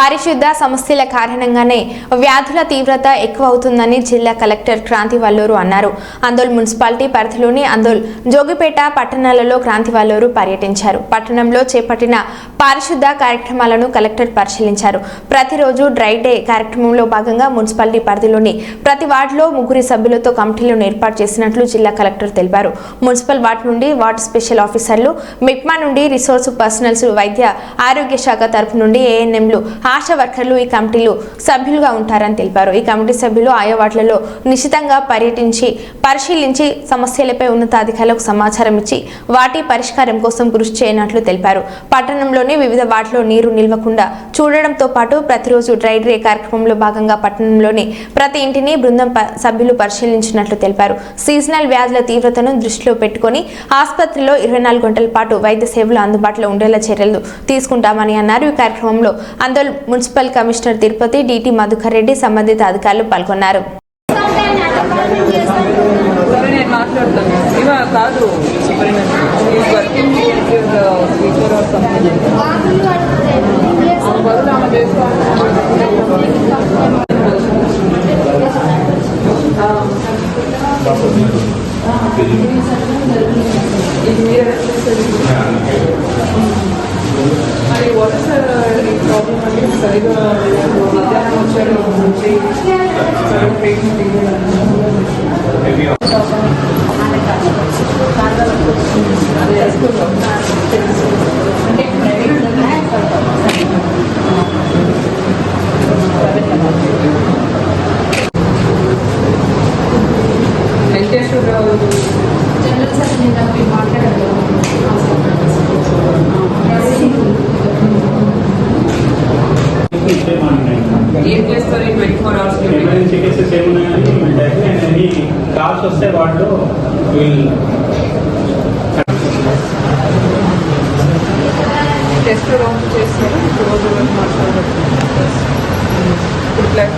పారిశుద్ధ సమస్యల కారణంగానే వ్యాధుల తీవ్రత ఎక్కువ అవుతుందని జిల్లా కలెక్టర్ క్రాంతి వల్లూరు అన్నారు. అందోల్ మున్సిపాలిటీ పరిధిలోని అందోల్ జోగిపేట పట్టణాలలో క్రాంతి వల్లూరు పర్యటించారు. పట్టణంలో చేపట్టిన పారిశుద్ధ కార్యక్రమాలను కలెక్టర్ పరిశీలించారు. ప్రతిరోజు డ్రై డే కార్యక్రమంలో భాగంగా మున్సిపాలిటీ పరిధిలోని ప్రతి వార్డులో ముగ్గురి సభ్యులతో కమిటీలను ఏర్పాటు చేసినట్లు జిల్లా కలెక్టర్ తెలిపారు. మున్సిపల్ వార్డు నుండి వార్డు స్పెషల్ ఆఫీసర్లు మిక్మా నుండి రిసోర్స్ పర్సనల్స్ వైద్య ఆరోగ్య శాఖ తరఫు నుండి ఏఎన్ఎంలు ఆశా వర్కర్లు ఈ కమిటీలు సభ్యులుగా ఉంటారని తెలిపారు. ఈ కమిటీ సభ్యులు ఆయా వార్డులలో నిశ్చితంగా పర్యటించి పరిశీలించి సమస్యలపై ఉన్నతాధికారులకు సమాచారం ఇచ్చి వాటి పరిష్కారం కోసం కృషి చేయనట్లు తెలిపారు. పట్టణంలోని వివిధ వాటిలో నీరు నిల్వకుండా చూడడంతో పాటు ప్రతిరోజు డ్రై డే కార్యక్రమంలో భాగంగా పట్టణంలోని ప్రతి ఇంటిని బృందం ప- సభ్యులు పరిశీలించినట్లు తెలిపారు. సీజనల్ వ్యాధుల తీవ్రతను దృష్టిలో పెట్టుకొని ఆసుపత్రిలో ఇరవై నాలుగు గంటల పాటు వైద్య సేవలు అందుబాటులో ఉండేలా చర్యలు తీసుకుంటామని అన్నారు. ఈ కార్యక్రమంలో అందరూ municipal commissioner Tirupati DT Madhukar Reddy సంబంధిత అధికారులు పాల్గొన్నారు. సరే ఇది మీరు అంటే సరిగా మధ్యాహ్నం వచ్చారు నుంచి సరిగ్గా ట్రీట్మెంట్ అదే స్కూల్లో అంటే వెంకటేశ్వరరావు జనరల్ సార్ నేను మీరు మాట్లాడారు కాల్స్ వస్తే వాళ్ళు వీళ్ళు టెస్ట్ రౌండ్ రోజు ఇప్పుడు బ్లడ్